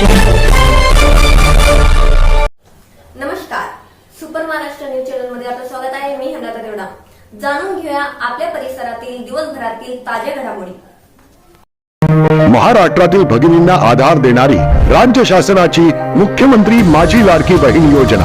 नमस्कार. Super Maharashtra news चॅनलमध्ये आपलं स्वागत आहे. मी हेमलता देवडा. जाणून घेऊया आपल्या परिसरातील दिवसभरातील ताज्या घडामोडी. महाराष्ट्रातील भगिनींना आधार देणारी राज्य शासनाची मुख्यमंत्री माझी लाडकी बहीण योजना.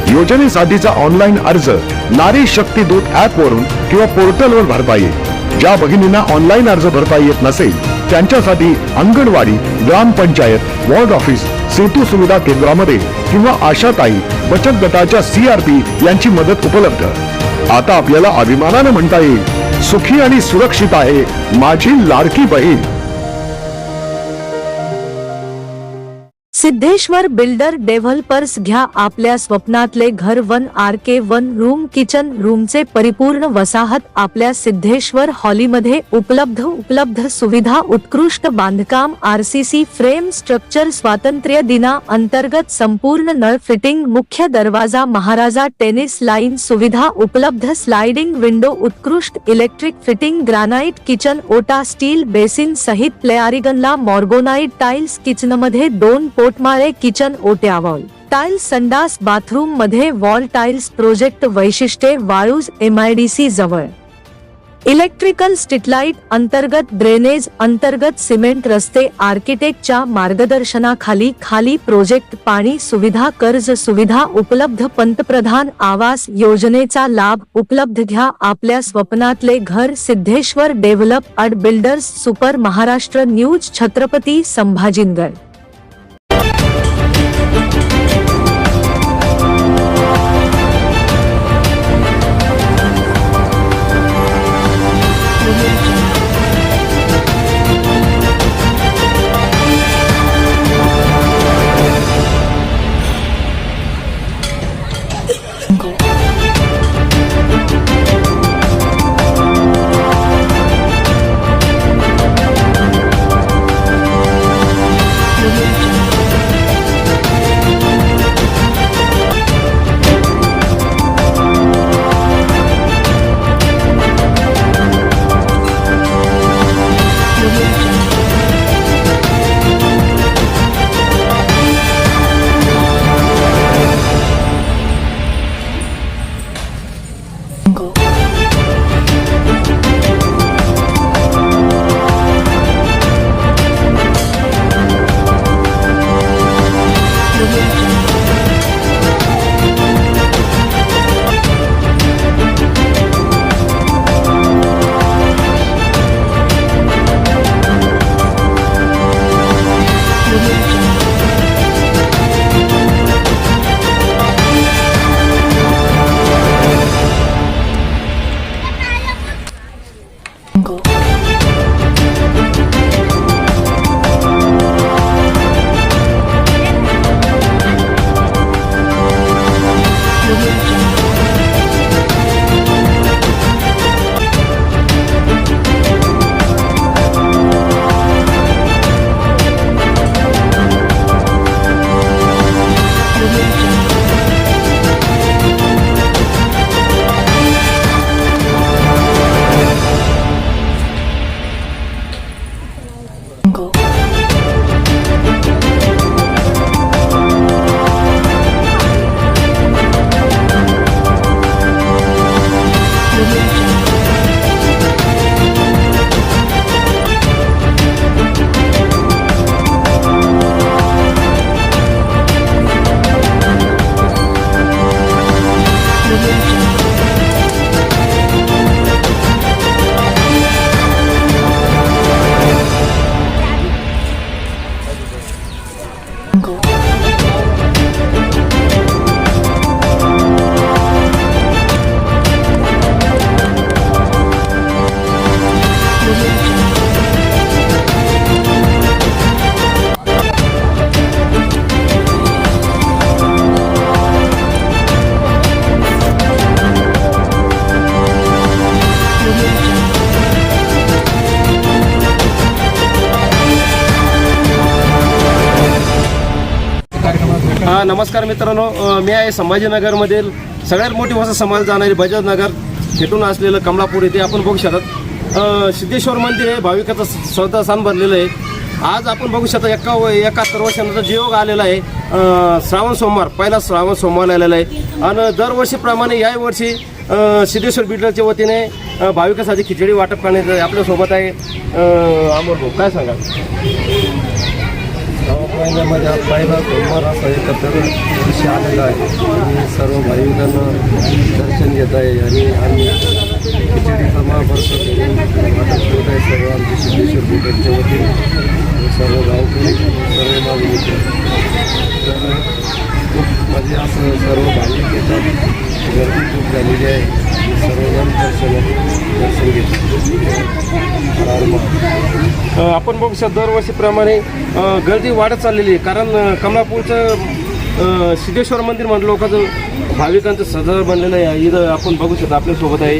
योजनेसाठीचा ऑनलाईन अर्ज नारी शक्ती दूत ऍप वरून किंवा पोर्टलवर भरता येईल. ज्या भगिनींना ऑनलाईन अर्ज भरता येत नसेल त्यांच्यासाठी अंगणवाडी ग्रामपंचायत वॉर्ड ऑफिस सेतू सुविधा केंद्रामध्ये किंवा आशाताई बचत गटाच्या सीआरपी यांची मदत उपलब्ध. आता आपल्याला अभिमानानं म्हणता येईल सुखी आणि सुरक्षित आहे माझी लाडकी बहीण. सिद्धेश्वर बिल्डर डेव्हलपर्स घ्या आपल्या स्वप्नातले घर one R K one room kitchen रूमचे परिपूर्ण वसाहत आपल्या सिद्धेश्वर हॉलीमध्ये उपलब्ध उपलब्ध सुविधा उत्कृष्ट बांधकाम आरसीसी फ्रेम स्ट्रक्चर स्वातंत्र्य दिना अंतर्गत संपूर्ण नळ फिटिंग मुख्य दरवाजा महाराजा टेनिस लाईन सुविधा उपलब्ध स्लाइडिंग विंडो उत्कृष्ट इलेक्ट्रिक फिटिंग ग्रॅनाइट किचन ओटा स्टील बेसिन सहित प्लेआरिगनला मॉर्गोनाइट टाइल्स किचनमध्ये दोन पोट पोटमाळे किचन ओट्यावॉल टाइल्स संडास बाथरूममध्ये वॉल टाइल्स प्रोजेक्ट वैशिष्ट्ये वाळूज एमआयडीसी जवळ. इलेक्ट्रिकल स्ट्रीटलाईट अंतर्गत ड्रेनेज अंतर्गत सिमेंट रस्ते आर्किटेक्टच्या मार्गदर्शनाखाली खाली प्रोजेक्ट पाणी सुविधा कर्ज सुविधा उपलब्ध पंतप्रधान आवास योजनेचा लाभ उपलब्ध घ्या आपल्या स्वप्नातले घर सिद्धेश्वर डेव्हलप अड builders super Maharashtra news Chhatrapati Sambhajinagar. Jungle. नमस्कार मित्रांनो. मी आहे संभाजीनगरमधील सगळ्यात मोठी वसा समाज जाणारी बजाज नगर असलेलं कमलापूर येथे आपण बघू शकतात. सिद्धेश्वर मंदिर हे भाविकाचं स्वतः स्थान बनलेलं आहे. आज आपण बघू शकता एका व एकाहत्तर वर्षानंतर जे योग आलेला आहे. श्रावण सोमवार पहिला श्रावण सोमवार आलेला आहे. आणि दरवर्षीप्रमाणे याही वर्षी सिद्धेश्वर बिल्डरच्या वतीने भाविकासाठी खिचडी वाटप करण्यात आपल्यासोबत आहे अमोल भाऊ. काय सांगा महिन्यामध्ये आज पहिला सोमवार असा एकत्र विषय आलेला आहे. आणि सर्व भाविकांना दर्शन घेत आहे आणि आम्ही खिचडीचा महाप्रसाद वाटप करत आहे सर्व आमचे सिद्धेश्वर पीठांच्या वतीने सर्व गावकरी सर्व माझे तर खूप म्हणजे असं सर्व भाविक येतात. गर्दी खूप झालेली आहे. सर्वजण दर्शन दर्शन घेतात हर हर महादेव. अ, आपण बघू शकतो दरवर्षीप्रमाणे गर्दी वाढत चाललेली आहे. कारण कमलापूरचं सिद्धेश्वर मंदिर म्हणलं लोकांचं भाविकांचं सदर बनलेलं आहे. इथं आपण बघू शकतो आपल्यासोबत आहे.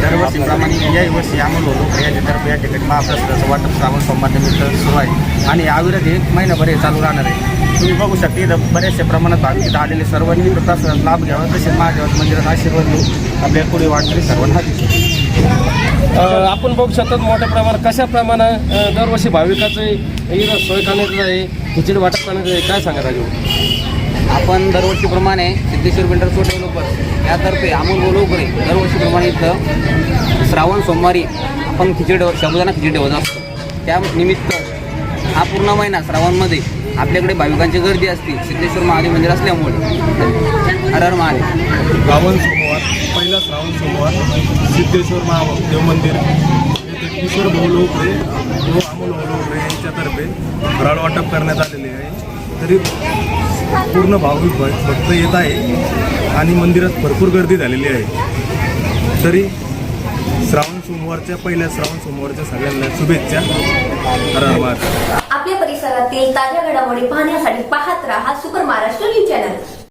दरवर्षीप्रमाणे याही वर्षी अमोल होतो याच्यातर्फे या ठिकाणी महाप्रसादाचं वाटप श्रावण सोमवारनिमित्त सुरू आहे. आणि अविरत एक महिनाभर हे चालू राहणार आहे. तुम्ही बघू शकता इथं बऱ्याचशा प्रमाणात भाविक इथं आलेले सर्वांनी प्रसादाचा लाभ घ्यावा तसेच महादेवाचं मंदिरात आशीर्वाद घेऊन आपल्या पुढे वाटणारी सर्वांना हाती. आपण बघू शकतो मोठ्या प्रमाणात कशा प्रमाणात दरवर्षी भाविकाचं इथं सोय करण्यात आहे खिचडी वाटप करण्यात आहे. काय सांगायला राजू? आपण दरवर्षीप्रमाणे सिद्धेश्वर बिल्डर सो डेव्हलपर यातर्फे अमोल गोलवकरे दरवर्षीप्रमाणे इथं श्रावण सोमवारी आपण खिचडी शबुदाना खिचडी ठेवत असतो. त्या निमित्त हा पूर्ण महिना श्रावणमध्ये आपल्याकडे भाविकांची गर्दी असते सिद्धेश्वर महादेव मंदिर असल्यामुळे. हर हर महादेव. श्रावण सोमवार पहिला श्रावण सोमवार सिद्धेश्वर महादेव मंदिर. येथे किशोर भाऊ लोकरे व अमोल भाऊ यांच्यातर्फे फराळ वाटप करण्यात आलेले आहे. तरी पूर्ण भाविक भक्त येत आहे आणि मंदिरात भरपूर गर्दी झालेली आहे. तरी श्रावण सोमवारच्या पहिल्या श्रावण सोमवारच्या सगळ्यांना शुभेच्छा. आपल्या परिसरातील ताज्या घडामोडी पाहण्यासाठी पाहत राहा सुपर महाराष्ट्र न्यूज चॅनल.